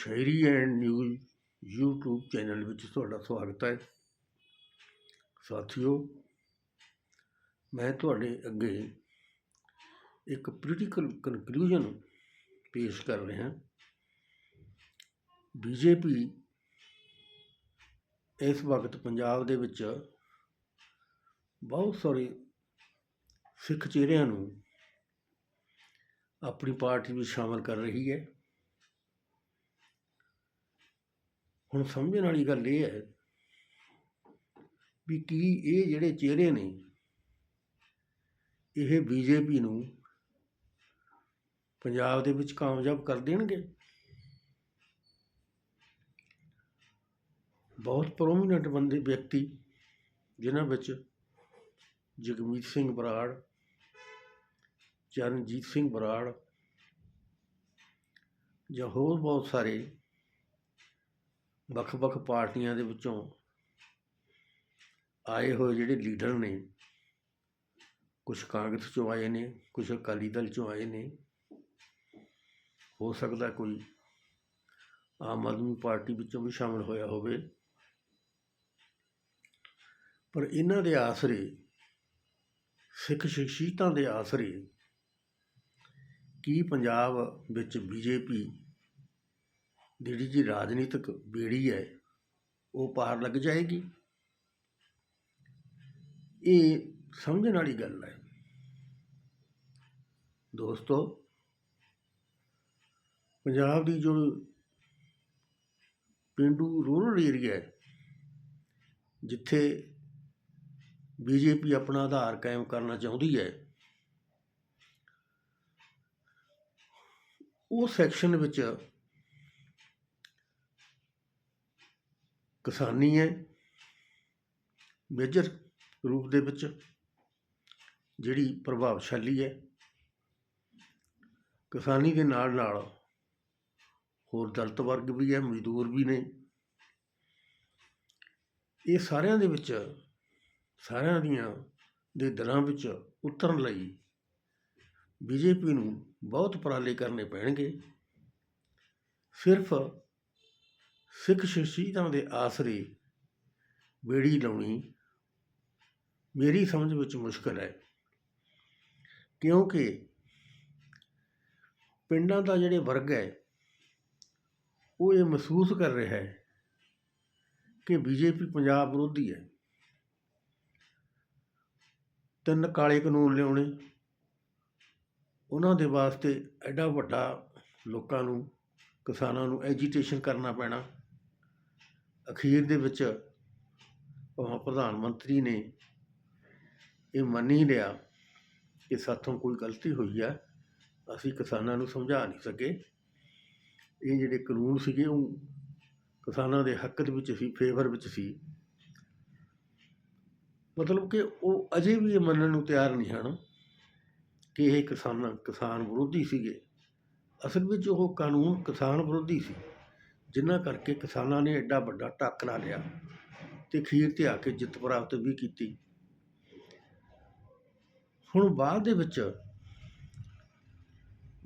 ਸ਼ਾਇਰੀ and news YouTube channel ਵਿੱਚ ਤੁਹਾਡਾ ਸਵਾਗਤ ਹੈ। ਸਾਥੀਓ, ਮੈਂ ਤੁਹਾਡੇ ਅੱਗੇ ਇੱਕ ਪੋਲੀਟੀਕਲ ਕਨਕਲੂਜਨ ਪੇਸ਼ ਕਰ ਰਿਹਾ। ਬੀਜੇਪੀ ਇਸ ਵਕਤ ਪੰਜਾਬ ਦੇ ਵਿੱਚ ਬਹੁਤ ਸਾਰੇ ਸਿੱਖ ਚਿਹਰਿਆਂ ਨੂੰ ਆਪਣੀ ਪਾਰਟੀ ਵਿੱਚ ਸ਼ਾਮਲ ਕਰ ਰਹੀ ਹੈ। ਹੁਣ ਸਮਝਣ ਵਾਲੀ ਗੱਲ ਇਹ ਹੈ ਵੀ ਕੀ ਇਹ ਜਿਹੜੇ ਚਿਹਰੇ ਨੇ, ਇਹ ਬੀਜੇਪੀ ਨੂੰ ਪੰਜਾਬ ਦੇ ਵਿੱਚ ਕਾਮਯਾਬ ਕਰ ਦੇਣਗੇ? ਬਹੁਤ ਪ੍ਰੋਮਿਨੈਂਟ ਬੰਦੇ, ਵਿਅਕਤੀ ਜਿਨ੍ਹਾਂ ਵਿੱਚ ਜਗਮੀਤ ਸਿੰਘ ਬਰਾੜ, ਚਰਨਜੀਤ ਸਿੰਘ ਬਰਾੜ ਜਾਂ ਹੋਰ ਬਹੁਤ ਸਾਰੇ ਵੱਖ-ਵੱਖ ਪਾਰਟੀਆਂ ਦੇ ਵਿੱਚੋਂ ਆਏ ਹੋਏ ਜਿਹੜੇ ਲੀਡਰ ਨੇ ਕੁਝ ਕਾਂਗਰਸ ਚੋਂ ਆਏ ਨੇ ਕੁਝ ਅਕਾਲੀ ਦਲ ਚੋਂ ਆਏ ਨੇ, ਹੋ ਸਕਦਾ ਕੋਈ ਆਮ ਆਦਮੀ ਪਾਰਟੀ ਵਿੱਚੋਂ ਵੀ ਸ਼ਾਮਲ ਹੋਇਆ ਹੋਵੇ। ਪਰ ਇਹਨਾਂ ਦੇ ਆਸਰੇ, ਸਿੱਖ ਸ਼ਖਸੀਅਤਾਂ ਦੇ ਆਸਰੇ ਕੀ ਪੰਜਾਬ ਵਿੱਚ ਬੀਜੇਪੀ ਦੀ ਜਿਹੜੀ ਜੀ ਰਾਜਨੀਤਿਕ ਬੇੜੀ ਹੈ, ਉਹ ਪਾਰ ਲੱਗ ਜਾਏਗੀ। ਇਹ ਸਮਝਣ ਵਾਲੀ ਗੱਲ ਹੈ। ਦੋਸਤੋ, ਪੰਜਾਬ ਦੀ ਜੋ ਪਿੰਡੂ ਰੂਰਲ ਏਰੀਆ ਹੈ, ਜਿੱਥੇ ਬੀਜੇਪੀ ਆਪਣਾ ਆਧਾਰ ਕਾਇਮ ਕਰਨਾ ਚਾਹੁੰਦੀ ਹੈ, ਉਹ ਸੈਕਸ਼ਨ ਵਿੱਚ ਕਿਸਾਨੀ ਹੈ। ਮੇਜਰ ਰੂਪ ਦੇ ਵਿੱਚ ਜਿਹੜੀ ਪ੍ਰਭਾਵਸ਼ਾਲੀ ਹੈ, ਕਿਸਾਨੀ ਦੇ ਨਾਲ ਨਾਲ ਹੋਰ ਦਲਤ ਵਰਗ ਵੀ ਹੈ, ਮਜ਼ਦੂਰ ਵੀ ਨੇ। ਇਹ ਸਾਰਿਆਂ ਦੇ ਵਿੱਚ, ਸਾਰਿਆਂ ਦੀਆਂ ਦੇ ਦਿਲਾਂ ਵਿੱਚ ਉਤਰਨ ਲਈ ਬੀਜੇਪੀ ਨੂੰ ਬਹੁਤ ਉਪਰਾਲੇ ਕਰਨੇ ਪੈਣਗੇ। ਸਿਰਫ ਸਿੱਖ ਸ਼ਹੀਦਾਂ ਦੇ ਆਸਰੇ ਬੇੜੀ ਲਾਉਣੀ ਮੇਰੀ ਸਮਝ ਵਿੱਚ ਮੁਸ਼ਕਲ ਹੈ। ਕਿਉਂਕਿ ਪਿੰਡਾਂ ਦਾ ਜਿਹੜੇ ਵਰਗ ਹੈ, ਉਹ ਇਹ ਮਹਿਸੂਸ ਕਰ ਰਿਹਾ ਹੈ ਕਿ ਬੀਜੇਪੀ ਪੰਜਾਬ ਵਿਰੋਧੀ ਹੈ। ਤਿੰਨ ਕਾਲੇ ਕਾਨੂੰਨ ਲਿਆਉਣੇ, ਉਹਨਾਂ ਦੇ ਵਾਸਤੇ ਐਡਾ ਵੱਡਾ ਲੋਕਾਂ ਨੂੰ, ਕਿਸਾਨਾਂ ਨੂੰ ਐਜੀਟੇਸ਼ਨ ਕਰਨਾ ਪੈਣਾ ਅਖੀਰ ਦੇ ਵਿੱਚ ਭਾਵੇਂ, ਪ੍ਰਧਾਨ ਮੰਤਰੀ ਨੇ ਇਹ ਮੰਨ ਹੀ ਲਿਆ ਕਿ ਸਾਥੋਂ ਕੋਈ ਗਲਤੀ ਹੋਈ ਹੈ ਅਸੀਂ ਕਿਸਾਨਾਂ ਨੂੰ ਸਮਝਾ ਨਹੀਂ ਸਕੇ। ਇਹ ਜਿਹੜੇ ਕਾਨੂੰਨ ਸੀਗੇ, ਉਹ ਕਿਸਾਨਾਂ ਦੇ ਹੱਕ ਦੇ ਵਿੱਚ ਸੀ ਫੇਵਰ ਵਿੱਚ ਸੀ। ਮਤਲਬ ਕਿ ਉਹ ਅਜੇ ਵੀ ਇਹ ਮੰਨਣ ਨੂੰ ਤਿਆਰ ਨਹੀਂ ਹਨ ਕਿ ਇਹ ਕਿਸਾਨਾਂ, ਕਿਸਾਨ ਵਿਰੋਧੀ ਸੀਗੇ। ਅਸਲ ਵਿੱਚ ਉਹ ਕਾਨੂੰਨ ਕਿਸਾਨ ਵਿਰੋਧੀ ਸੀ। ਜਿਨ੍ਹਾਂ ਕਰਕੇ ਕਿਸਾਨਾਂ ਨੇ ਐਡਾ ਵੱਡਾ ਟਾਕਰਾ ਲਿਆ ਤੇ ਖੀਰ ਤੇ ਆ ਕੇ ਜਿੱਤ ਪ੍ਰਾਪਤ ਵੀ ਕੀਤੀ। ਹੁਣ ਬਾਅਦ ਦੇ ਵਿੱਚ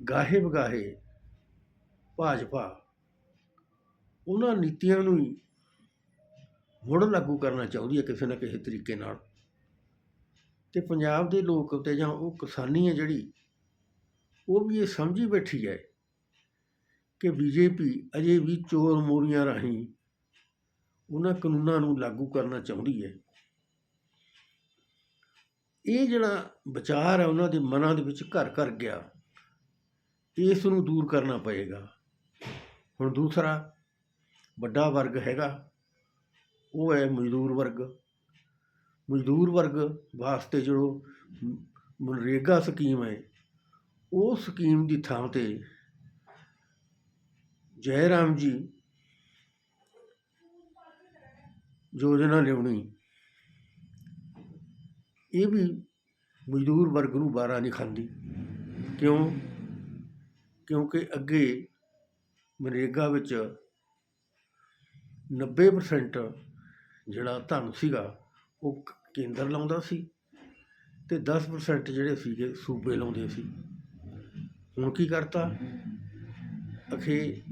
ਗਾਹੇ ਬਗਾਹੇ ਭਾਜਪਾ ਉਹਨਾਂ ਨੀਤੀਆਂ ਨੂੰ ਹੀ ਮੁੜ ਲਾਗੂ ਕਰਨਾ ਚਾਹੁੰਦੀ ਹੈ ਕਿਸੇ ਨਾ ਕਿਸੇ ਤਰੀਕੇ ਨਾਲ। ਤੇ ਪੰਜਾਬ ਦੇ ਲੋਕ ਤੇ ਜਾਂ ਉਹ ਕਿਸਾਨੀ ਹੈ ਜਿਹੜੀ, ਉਹ ਵੀ ਇਹ ਸਮਝੀ ਬੈਠੀ ਹੈ ਕਿ ਬੀਜੇਪੀ ਅਜੇ ਵੀ ਚੋਰ ਮੋਰੀਆਂ ਰਾਹੀਂ ਉਹਨਾਂ ਕਾਨੂੰਨਾਂ ਨੂੰ ਲਾਗੂ ਕਰਨਾ ਚਾਹੁੰਦੀ ਹੈ। ਇਹ ਜਿਹੜਾ ਵਿਚਾਰ ਹੈ ਉਹਨਾਂ ਦੇ ਮਨਾਂ ਦੇ ਵਿੱਚ ਘਰ ਘਰ ਗਿਆ। ਇਸ ਨੂੰ ਦੂਰ ਕਰਨਾ ਪਏਗਾ। ਹੁਣ ਦੂਸਰਾ ਵੱਡਾ ਵਰਗ ਹੈਗਾ। ਉਹ ਹੈ ਮਜ਼ਦੂਰ ਵਰਗ। ਮਜ਼ਦੂਰ ਵਰਗ ਵਾਸਤੇ ਜੋ ਮਨਰੇਗਾ ਸਕੀਮ ਹੈ, ਉਹ ਸਕੀਮ ਦੀ ਥਾਂ ਤੇ ਜੈ ਰਾਮ ਜੀ ਯੋਜਨਾ ਲਿਆਉਣੀ। ਇਹ ਵੀ ਮਜ਼ਦੂਰ ਵਰਗ ਨੂੰ ਬਾਰਾ ਨਹੀਂ ਖਾਂਦੀ। ਕਿਉਂ? ਕਿਉਂਕਿ ਅੱਗੇ ਮਨਰੇਗਾ ਵਿੱਚ 90% ਜਿਹੜਾ ਧਨ ਸੀਗਾ, ਉਹ ਕੇਂਦਰ ਲਾਉਂਦਾ ਸੀ ਤੇ 10% ਜਿਹੜੇ ਸੀਗੇ, ਸੂਬੇ ਲਾਉਂਦੇ ਸੀ। ਹੁਣ ਕੀ ਕਰਤਾ? ਅਖੇ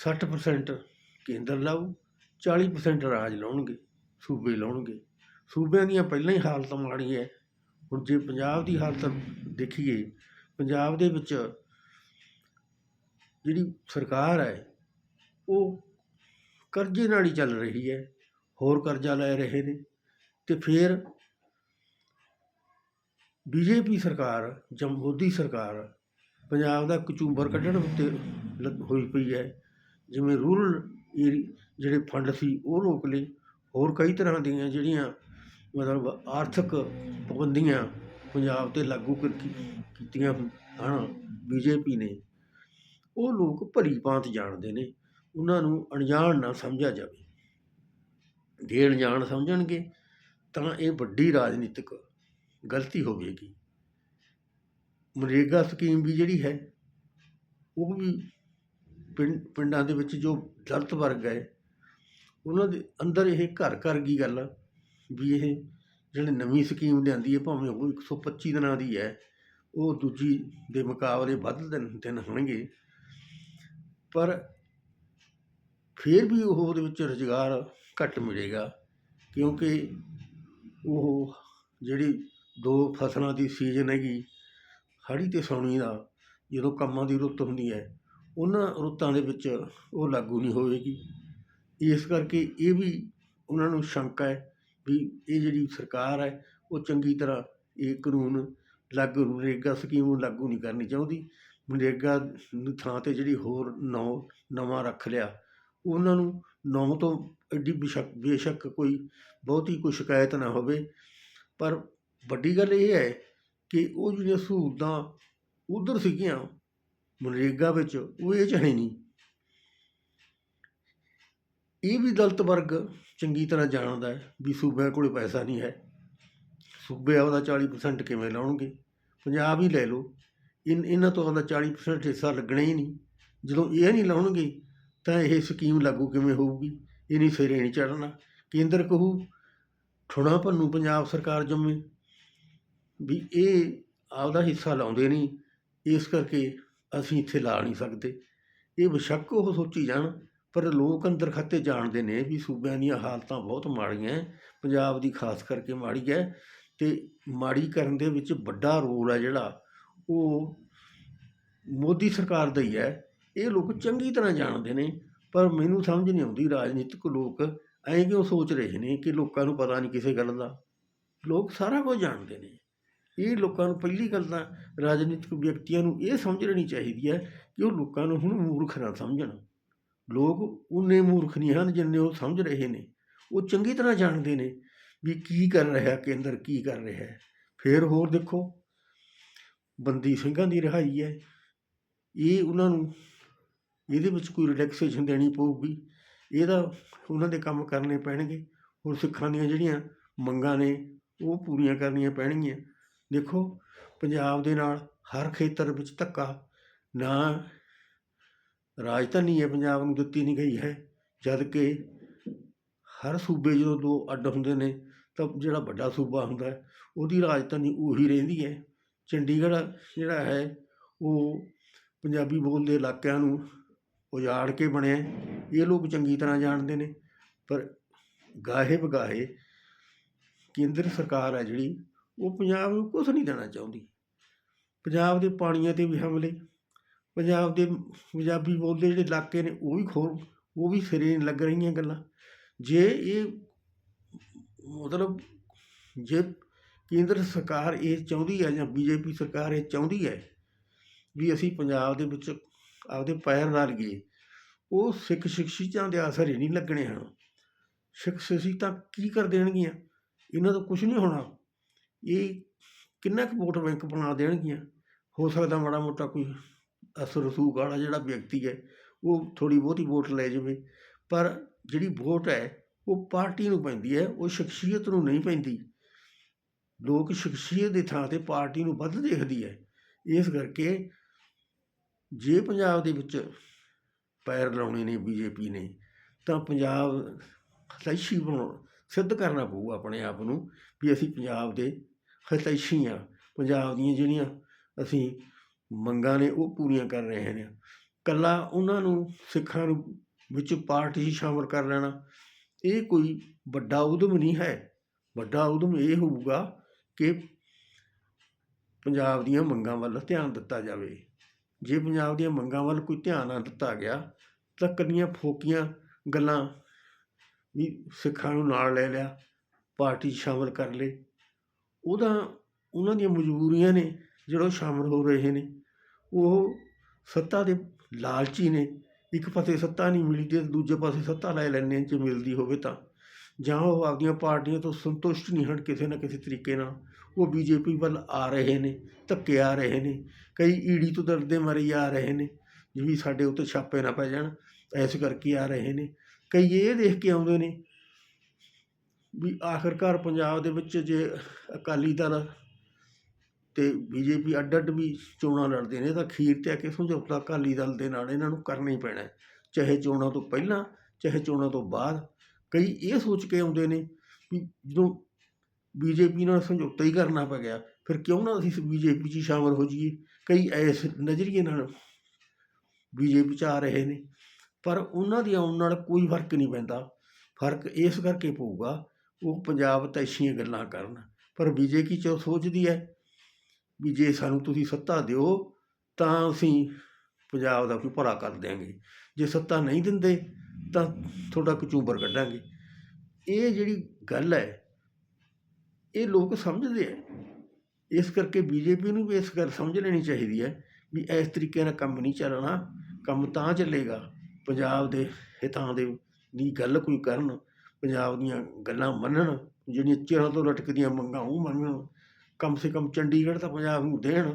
60% ਕੇਂਦਰ ਲਾਊ 40% ਰਾਜ ਲਾਉਣਗੇ, ਸੂਬੇ ਲਾਉਣਗੇ। ਸੂਬਿਆਂ ਦੀਆਂ ਪਹਿਲਾਂ ਹੀ ਹਾਲਤ ਮਾੜੀ ਹੈ ਹੁਣ ਜੇ ਪੰਜਾਬ ਦੀ ਹਾਲਤ ਦੇਖੀਏ, ਪੰਜਾਬ ਦੇ ਵਿੱਚ ਜਿਹੜੀ ਸਰਕਾਰ ਹੈ ਉਹ ਕਰਜ਼ੇ ਨਾਲ ਹੀ ਚੱਲ ਰਹੀ ਹੈ ਹੋਰ ਕਰਜ਼ਾ ਲੈ ਰਹੇ ਨੇ। ਤੇ ਫਿਰ ਬੀਜੇਪੀ ਸਰਕਾਰ, ਜਾਂ ਮੋਦੀ ਸਰਕਾਰ, ਪੰਜਾਬ ਦਾ ਕਚੂੰਬਰ ਕੱਢਣ ਉੱਤੇ ਲੱਗ- ਹੋਈ ਪਈ ਹੈ ਜਿਵੇਂ ਰੂਰਲ ਏਰੀ ਜਿਹੜੇ ਫੰਡ ਸੀ ਉਹ ਰੋਕ ਲਏ। ਹੋਰ ਕਈ ਤਰ੍ਹਾਂ ਦੀਆਂ ਜਿਹੜੀਆਂ ਮਤਲਬ ਆਰਥਿਕ ਪਾਬੰਦੀਆਂ ਪੰਜਾਬ ਤੇ ਲਾਗੂ ਕਰ- ਕੀਤੀਆਂ ਹਨ, ਬੀਜੇਪੀ ਨੇ, ਉਹ ਲੋਕ ਭਲੀ ਭਾਂਤ ਜਾਣਦੇ ਨੇ। ਉਹਨਾਂ ਨੂੰ ਅਣਜਾਣ ਨਾ ਸਮਝਿਆ ਜਾਵੇ। ਜੇ ਅਣਜਾਣ ਸਮਝਣਗੇ, ਤਾਂ ਇਹ ਵੱਡੀ ਰਾਜਨੀਤਿਕ ਗਲਤੀ ਹੋਵੇਗੀ। ਮਨਰੇਗਾ ਸਕੀਮ ਵੀ ਜਿਹੜੀ ਹੈ, ਉਹ ਵੀ ਪਿੰਡ ਪਿੰਡਾਂ ਦੇ ਵਿੱਚ ਜੋ ਦਲਿਤ ਵਰਗ ਹੈ, ਉਹਨਾਂ ਦੇ ਅੰਦਰ ਇਹ ਘਰ ਘਰ ਕੀ ਗੱਲ ਵੀ ਇਹ ਜਿਹੜੀ ਨਵੀਂ ਸਕੀਮ ਲਿਆਂਦੀ ਹੈ, ਭਾਵੇਂ ਉਹ 125 ਦਿਨਾਂ ਦੀ ਹੈ, ਉਹ ਦੂਜੀ ਦੇ ਮੁਕਾਬਲੇ ਵੱਧ ਦਿਨ ਦਿਨ ਹੋਣਗੇ। ਪਰ ਫਿਰ ਵੀ ਉਹ ਉਹਦੇ ਵਿੱਚ ਰੁਜ਼ਗਾਰ ਘੱਟ ਮਿਲੇਗਾ, ਕਿਉਂਕਿ ਉਹ ਜਿਹੜੀ ਦੋ ਫਸਲਾਂ ਦੀ ਸੀਜ਼ਨ ਹੈਗੀ ਹਾੜੀ ਤੇ ਸਾਉਣੀ ਦਾ ਜਦੋਂ ਕੰਮਾਂ ਦੀ ਰੁੱਤ ਹੁੰਦੀ ਹੈ ਉਹਨਾਂ ਰੁੱਤਾਂ ਦੇ ਵਿੱਚ ਉਹ ਲਾਗੂ ਨਹੀਂ ਹੋਵੇਗੀ। ਇਸ ਕਰਕੇ ਇਹ ਵੀ ਉਹਨਾਂ ਨੂੰ ਸ਼ੰਕਾ ਹੈ ਵੀ ਇਹ ਜਿਹੜੀ ਸਰਕਾਰ ਹੈ, ਉਹ ਚੰਗੀ ਤਰ੍ਹਾਂ ਇਹ ਕਾਨੂੰਨ ਲਾਗੂ ਮਨਰੇਗਾ ਸਕੀਮ ਨੂੰ ਲਾਗੂ ਨਹੀਂ ਕਰਨੀ ਚਾਹੁੰਦੀ। ਮਨਰੇਗਾ ਦੀ ਥਾਂ ਤੇ ਜਿਹੜੀ ਹੋਰ ਨੌ, ਨਵਾਂ ਰੱਖ ਲਿਆ, ਉਹਨਾਂ ਨੂੰ ਨੌ ਤੋਂ ਐਡੀ ਬੇਸ਼ੱਕ ਬੇਸ਼ੱਕ ਕੋਈ ਬਹੁਤੀ ਕੋਈ ਸ਼ਿਕਾਇਤ ਨਾ ਹੋਵੇ। ਪਰ ਵੱਡੀ ਗੱਲ ਇਹ ਹੈ ਕਿ ਉਹ ਜਿਹੜੀਆਂ ਸਹੂਲਤਾਂ ਉਧਰ ਸੀਗੀਆਂ ਮਨਰੇਗਾ ਵਿੱਚ, ਉਹ ਇਹ 'ਚ ਹੈ ਨਹੀਂ। ਇਹ ਵੀ ਦਲਤ ਵਰਗ ਚੰਗੀ ਤਰ੍ਹਾਂ ਜਾਣਦਾ ਹੈ ਵੀ ਸੂਬਿਆਂ ਕੋਲੇ ਪੈਸਾ ਨਹੀਂ ਹੈ। ਸੂਬੇ ਆਪਦਾ 40% ਕਿਵੇਂ ਲਾਉਣਗੇ? ਪੰਜਾਬ ਹੀ ਲੈ ਲਓ। ਇਨ, ਇਹਨਾਂ ਤੋਂ ਆਪਦਾ 40% ਹਿੱਸਾ ਲੱਗਣਾ ਹੀ ਨਹੀਂ। ਜਦੋਂ ਇਹ ਨਹੀਂ ਲਾਉਣਗੇ, ਤਾਂ ਇਹ ਸਕੀਮ ਲਾਗੂ ਕਿਵੇਂ ਹੋਊਗੀ? ਇਹ ਨਹੀਂ ਸਿਰੇ ਨਹੀਂ ਚੜ੍ਹਨਾ। ਕੇਂਦਰ ਕਹੂ, ਠੁਣਾ ਭੰਨੂ ਪੰਜਾਬ ਸਰਕਾਰ ਜੰਮੇ। ਵੀ ਇਹ ਆਪਦਾ ਹਿੱਸਾ ਲਾਉਂਦੇ ਨਹੀਂ। ਇਸ ਕਰਕੇ ਅਸੀਂ ਇੱਥੇ ਲਾ ਨਹੀਂ ਸਕਦੇ। ਇਹ ਬੇਸ਼ੱਕ ਉਹ ਸੋਚੀ ਜਾਣ, ਪਰ ਲੋਕ ਅੰਦਰ ਖਾਤੇ ਜਾਣਦੇ ਨੇ ਵੀ ਸੂਬਿਆਂ ਦੀਆਂ ਹਾਲਤਾਂ ਬਹੁਤ ਮਾੜੀਆਂ ਪੰਜਾਬ ਦੀ ਖਾਸ ਕਰਕੇ ਮਾੜੀ ਹੈ ਤੇ ਮਾੜੀ ਕਰਨ ਦੇ ਵਿੱਚ ਵੱਡਾ ਰੋਲ ਹੈ ਜਿਹੜਾ, ਉਹ ਮੋਦੀ ਸਰਕਾਰ ਦਾ ਹੀ ਹੈ ਇਹ ਲੋਕ ਚੰਗੀ ਤਰ੍ਹਾਂ ਜਾਣਦੇ ਨੇ, ਪਰ ਮੈਨੂੰ ਸਮਝ ਨਹੀਂ ਆਉਂਦੀ ਰਾਜਨੀਤਿਕ ਲੋਕ ਐਂ ਕਿਉਂ ਸੋਚ ਰਹੇ ਨੇ ਕਿ ਲੋਕਾਂ ਨੂੰ ਪਤਾ ਨਹੀਂ ਕਿਸੇ ਗੱਲ ਦਾ। ਲੋਕ ਸਾਰਾ ਕੁਝ ਜਾਣਦੇ ਨੇ। ਇਹ ਲੋਕਾਂ ਨੂੰ ਪਹਿਲੀ ਗੱਲ ਤਾਂ ਰਾਜਨੀਤਿਕ ਵਿਅਕਤੀਆਂ ਨੂੰ ਇਹ ਸਮਝ ਲੈਣੀ ਚਾਹੀਦੀ ਹੈ ਕਿ ਉਹ ਲੋਕਾਂ ਨੂੰ ਹੁਣ ਮੂਰਖ ਨਾ ਸਮਝਣ। ਲੋਕ ਉਨੇ ਮੂਰਖ ਨਹੀਂ ਹਨ ਜਿੰਨੇ ਉਹ ਸਮਝ ਰਹੇ ਨੇ। ਉਹ ਚੰਗੀ ਤਰ੍ਹਾਂ ਜਾਣਦੇ ਨੇ ਵੀ ਕੀ ਕਰ ਰਿਹਾ, ਕੇਂਦਰ ਕੀ ਕਰ ਰਿਹਾ ਹੈ। ਫਿਰ ਹੋਰ ਦੇਖੋ, ਬੰਦੀ ਸਿੰਘਾਂ ਦੀ ਰਿਹਾਈ ਹੈ। ਇਹ ਉਹਨਾਂ ਨੂੰ ਇਹਦੇ ਵਿੱਚ ਕੋਈ ਰਿਲੈਕਸੇਸ਼ਨ ਦੇਣੀ ਪਊਗੀ। ਇਹਦਾ ਉਹਨਾਂ ਦੇ ਕੰਮ ਕਰਨੇ ਪੈਣਗੇ। ਹੋਰ ਸਿੱਖਾਂ ਦੀਆਂ ਜਿਹੜੀਆਂ ਮੰਗਾਂ ਨੇ, ਉਹ ਪੂਰੀਆਂ ਕਰਨੀਆਂ ਪੈਣਗੀਆਂ। ਦੇਖੋ, ਪੰਜਾਬ ਦੇ ਨਾਲ ਹਰ ਖੇਤਰ ਵਿੱਚ ਧੱਕਾ, ਨਾ ਰਾਜਧਾਨੀ ਹੈ ਪੰਜਾਬ ਨੂੰ ਦਿੱਤੀ ਨਹੀਂ ਗਈ ਹੈ। ਜਦ ਕਿ ਹਰ ਸੂਬੇ ਜਦੋਂ ਦੋ ਅੱਡ ਹੁੰਦੇ ਨੇ, ਤਾਂ ਜਿਹੜਾ ਵੱਡਾ ਸੂਬਾ ਹੁੰਦਾ ਉਹਦੀ ਰਾਜਧਾਨੀ ਉਹੀ ਰਹਿੰਦੀ ਹੈ। ਚੰਡੀਗੜ੍ਹ ਜਿਹੜਾ ਹੈ, ਉਹ ਪੰਜਾਬੀ ਬੋਲਦੇ ਇਲਾਕਿਆਂ ਨੂੰ ਉਜਾੜ ਕੇ ਬਣਿਆ ਇਹ ਲੋਕ ਚੰਗੀ ਤਰ੍ਹਾਂ ਜਾਣਦੇ ਨੇ, ਪਰ ਗਾਹੇ ਬਗਾਹੇ ਕੇਂਦਰ ਸਰਕਾਰ ਹੈ ਜਿਹੜੀ ਉਹ ਪੰਜਾਬ ਨੂੰ ਕੁਝ ਨਹੀਂ ਦੇਣਾ ਚਾਹੁੰਦੀ। ਪੰਜਾਬ ਦੇ ਪਾਣੀਆਂ ਤੇ ਵੀ ਹਮਲੇ, ਪੰਜਾਬ ਦੇ ਪੰਜਾਬੀ ਬੋਲਦੇ ਜਿਹੜੇ ਇਲਾਕੇ ਨੇ ਉਹ ਵੀ ਖੋ ਉਹ ਵੀ ਸਿਰੇ ਲੱਗ ਰਹੀਆਂ ਗੱਲਾਂ। ਜੇ ਇਹ ਮਤਲਬ ਜੇ ਕੇਂਦਰ ਸਰਕਾਰ ਇਹ ਚਾਹੁੰਦੀ ਹੈ ਜਾਂ ਬੀਜੇਪੀ ਸਰਕਾਰ ਇਹ ਚਾਹੁੰਦੀ ਹੈ ਵੀ ਅਸੀਂ ਪੰਜਾਬ ਦੇ ਵਿੱਚ ਆਪਦੇ ਪੈਰ ਨਾਲ ਗਏ ਉਹ ਸਿੱਖ ਸ਼ਖਸੀਅਤਾਂ ਦੇ ਅਸਰ ਹੀ ਨਹੀਂ ਲੱਗਣੇ ਹਨ। ਸਿੱਖ ਸ਼ਖਸੀਅਤਾਂ ਕੀ ਕਰ ਦੇਣਗੀਆਂ? ਇਹਨਾਂ ਤੋਂ ਕੁਝ ਨਹੀਂ ਹੋਣਾ। ਇਹ ਕਿੰਨਾ ਕੁ ਵੋਟ ਬੈਂਕ ਬਣਾ ਦੇਣਗੀਆਂ? ਹੋ ਸਕਦਾ ਮਾੜਾ ਮੋਟਾ ਕੋਈ ਅਸਰ ਰਸੂਖ ਵਾਲਾ ਜਿਹੜਾ ਵਿਅਕਤੀ ਹੈ, ਉਹ ਥੋੜੀ ਬਹੁਤੀ ਵੋਟ ਲੈ ਜਾਵੇ। ਪਰ ਜਿਹੜੀ ਵੋਟ ਹੈ, ਉਹ ਪਾਰਟੀ ਨੂੰ ਪੈਂਦੀ ਹੈ, ਉਹ ਸ਼ਖਸੀਅਤ ਨੂੰ ਨਹੀਂ ਪੈਂਦੀ। ਲੋਕ ਸ਼ਖਸੀਅਤ ਦੀ ਥਾਂ ਤੇ ਪਾਰਟੀ ਨੂੰ ਵੱਧ ਦੇਖਦੀ ਹੈ। ਇਸ ਕਰਕੇ ਜੇ ਪੰਜਾਬ ਦੇ ਵਿੱਚ ਪੈਰ ਲਾਉਣੇ ਨੇ ਬੀਜੇਪੀ ਨੇ, ਤਾਂ ਪੰਜਾਬ ਹਤੈਸ਼ੀ ਬਣਾਉਣ, ਸਿੱਧ ਕਰਨਾ ਪਊ ਆਪਣੇ ਆਪ ਨੂੰ ਵੀ ਅਸੀਂ ਪੰਜਾਬ ਦੇ ਹਤੈਸ਼ੀ ਪੰਜਾਬ ਦੀਆਂ ਜਿਹੜੀਆਂ ਅਸੀਂ ਮੰਗਾਂ ਨੇ ਉਹ ਪੂਰੀਆਂ ਕਰ ਰਹੇ ਨੇ। ਕੱਲਾ ਉਹਨਾਂ ਨੂੰ ਸਿੱਖਾਂ ਨੂੰ ਵਿੱਚ ਪਾਰਟੀ 'ਚ ਸ਼ਾਮਲ ਕਰ ਲੈਣਾ, ਇਹ ਕੋਈ ਵੱਡਾ ਉਦਮ ਨਹੀਂ ਹੈ। ਵੱਡਾ ਉਦਮ ਇਹ ਹੋਊਗਾ ਕਿ ਪੰਜਾਬ ਦੀਆਂ ਮੰਗਾਂ ਵੱਲ ਧਿਆਨ ਦਿੱਤਾ ਜਾਵੇ। ਜੇ ਪੰਜਾਬ ਦੀਆਂ ਮੰਗਾਂ ਵੱਲ ਕੋਈ ਧਿਆਨ ਨਾ ਦਿੱਤਾ ਗਿਆ, ਤਾਂ ਕੱਲੀਆਂ ਫੋਕੀਆਂ ਗੱਲਾਂ ਵੀ ਸਿੱਖਾਂ ਨੂੰ ਨਾਲ ਲੈ ਲਿਆ, ਪਾਰਟੀ 'ਚ ਸ਼ਾਮਲ ਕਰ ਲਏ। ਉਹਦਾ ਉਹਨਾਂ ਦੀਆਂ ਮਜਬੂਰੀਆਂ ਨੇ ਜਦੋਂ ਸ਼ਾਮਲ ਹੋ ਰਹੇ ਨੇ। ਉਹ ਸੱਤਾ ਦੇ ਲਾਲਚੀ ਨੇ। ਇੱਕ ਪਾਸੇ ਸੱਤਾ ਨਹੀਂ ਮਿਲੀ ਤੇ ਦੂਜੇ ਪਾਸੇ ਸੱਤਾ ਲੈ ਲੈਣੇ ਜੇ ਮਿਲਦੀ ਹੋਵੇ ਤਾਂ। ਜਾਂ ਉਹ ਆਪਦੀਆਂ ਪਾਰਟੀਆਂ ਤੋਂ ਸੰਤੁਸ਼ਟ ਨਹੀਂ ਹਨ ਕਿਸੇ ਨਾ ਕਿਸੇ ਤਰੀਕੇ ਨਾਲ। ਉਹ ਬੀਜੇਪੀ ਵੱਲ ਆ ਰਹੇ ਨੇ, ਧੱਕੇ ਆ ਰਹੇ ਨੇ। ਕਈ ਈੜੀ ਤੋਂ ਡਰਦੇ ਮਾਰੇ ਆ ਰਹੇ ਨੇ ਜਿਵੇਂ ਸਾਡੇ ਉੱਤੇ ਛਾਪੇ ਨਾ ਪੈ ਜਾਣ। ਐਸ ਕਰਕੇ ਆ ਰਹੇ ਨੇ। ਕਈ ਇਹ ਦੇਖ ਕੇ ਆਉਂਦੇ ਨੇ ਵੀ ਆਖਰਕਾਰ ਪੰਜਾਬ ਦੇ ਵਿੱਚ ਜੇ ਅਕਾਲੀ ਦਲ ਤੇ ਬੀਜੇਪੀ ਅੱਡ ਅੱਡ ਵੀ ਚੋਣਾਂ ਲੜਦੇ ਨੇ, ਤਾਂ ਖੀਰ ਤੇ ਆ ਕੇ ਸਮਝੌਤਾ ਅਕਾਲੀ ਦਲ ਦੇ ਨਾਲ ਇਹਨਾਂ ਨੂੰ ਕਰਨਾ ਹੀ ਪੈਣਾ ਚਾਹੇ ਚੋਣਾਂ ਤੋਂ ਪਹਿਲਾਂ, ਚਾਹੇ ਚੋਣਾਂ ਤੋਂ ਬਾਅਦ। ਕਈ ਇਹ ਸੋਚ ਕੇ ਆਉਂਦੇ ਨੇ ਵੀ ਜਦੋਂ ਬੀਜੇਪੀ ਨਾਲ ਸਮਝੌਤਾ ਹੀ ਕਰਨਾ ਪੈ ਗਿਆ, ਫਿਰ ਕਿਉਂ ਨਾ ਅਸੀਂ ਬੀਜੇਪੀ 'ਚ ਹੀ ਸ਼ਾਮਲ ਹੋ ਜਾਈਏ? ਕਈ ਐਸ ਨਜ਼ਰੀਏ ਨਾਲ ਬੀਜੇਪੀ 'ਚ ਆ ਰਹੇ ਨੇ। ਪਰ ਉਹਨਾਂ ਦੀ ਆਉਣ ਨਾਲ ਕੋਈ ਫ਼ਰਕ ਨਹੀਂ ਪੈਂਦਾ। ਫ਼ਰਕ ਇਸ ਕਰਕੇ ਪਊਗਾ ਉਹ ਪੰਜਾਬ ਤੈਸ਼ੀਆਂ ਗੱਲਾਂ ਕਰਨ। ਪਰ ਬੀਜੇਪੀ 'ਚ ਉਹ ਸੋਚਦੀ ਹੈ ਵੀ ਜੇ ਸਾਨੂੰ ਤੁਸੀਂ ਸੱਤਾ ਦਿਓ, ਤਾਂ ਅਸੀਂ ਪੰਜਾਬ ਦਾ ਕੋਈ ਭਲਾ ਕਰ ਦਿਆਂਗੇ। ਜੇ ਸੱਤਾ ਨਹੀਂ ਦਿੰਦੇ, ਤਾਂ ਤੁਹਾਡਾ ਕਚੂਬਰ ਕੱਢਾਂਗੇ। ਇਹ ਜਿਹੜੀ ਗੱਲ ਹੈ, ਇਹ ਲੋਕ ਸਮਝਦੇ ਆ। ਇਸ ਕਰਕੇ ਬੀਜੇਪੀ ਨੂੰ ਵੀ ਇਸ ਗੱਲ ਸਮਝ ਲੈਣੀ ਚਾਹੀਦੀ ਹੈ ਵੀ ਇਸ ਤਰੀਕੇ ਨਾਲ ਕੰਮ ਨਹੀਂ ਚੱਲਣਾ, ਕੰਮ ਤਾਂ ਚੱਲੇਗਾ। ਪੰਜਾਬ ਦੇ ਹਿੱਤਾਂ ਦੇ ਦੀ ਗੱਲ ਕੋਈ ਕਰਨ ਪੰਜਾਬ ਦੀਆਂ ਗੱਲਾਂ ਮੰਨਣ, ਜਿਹੜੀਆਂ ਚਿਰਾਂ ਤੋਂ ਲਟਕਦੀਆਂ ਮੰਗਾਂ ਉਹ ਮੰਨਣ, ਕਮ ਸੇ ਕਮ ਚੰਡੀਗੜ੍ਹ ਤਾਂ ਪੰਜਾਬ ਨੂੰ ਦੇਣ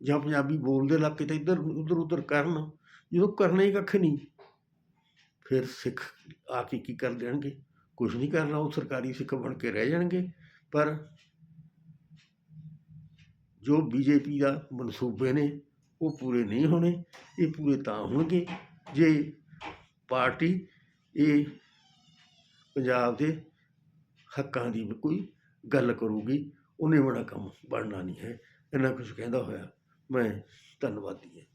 ਜਾਂ ਪੰਜਾਬੀ ਬੋਲਦੇ ਇਲਾਕੇ ਤਾਂ ਇੱਧਰ, ਉੱਧਰ ਉੱਧਰ ਕਰਨ, ਜਦੋਂ ਕਰਨਾ ਹੀ ਕੱਖ ਨਹੀਂ, ਫਿਰ ਸਿੱਖ ਆ ਕੇ ਕੀ ਕਰ ਦੇਣਗੇ? ਕੁਝ ਨਹੀਂ ਕਰਨਾ, ਉਹ ਸਰਕਾਰੀ ਸਿੱਖ ਬਣ ਕੇ ਰਹਿ ਜਾਣਗੇ, ਪਰ ਜੋ ਬੀਜੇਪੀ ਦਾ ਮਨਸੂਬੇ ਨੇ, ਉਹ ਪੂਰੇ ਨਹੀਂ ਹੋਣੇ, ਇਹ ਪੂਰੇ ਤਾਂ ਹੋਣਗੇ, ਜੇ ਪਾਰਟੀ ਇਹ ਪੰਜਾਬ ਦੇ ਹੱਕਾਂ ਦੀ ਕੋਈ ਗੱਲ ਕਰੂਗੀ, ਉਹਨੇ ਬੜਾ ਕੰਮ ਬਣਨਾ ਨਹੀਂ ਹੈ। ਇੰਨਾ ਕੁਝ ਕਹਿੰਦਾ ਹੋਇਆ। ਮੈਂ ਧੰਨਵਾਦੀ ਹਾਂ।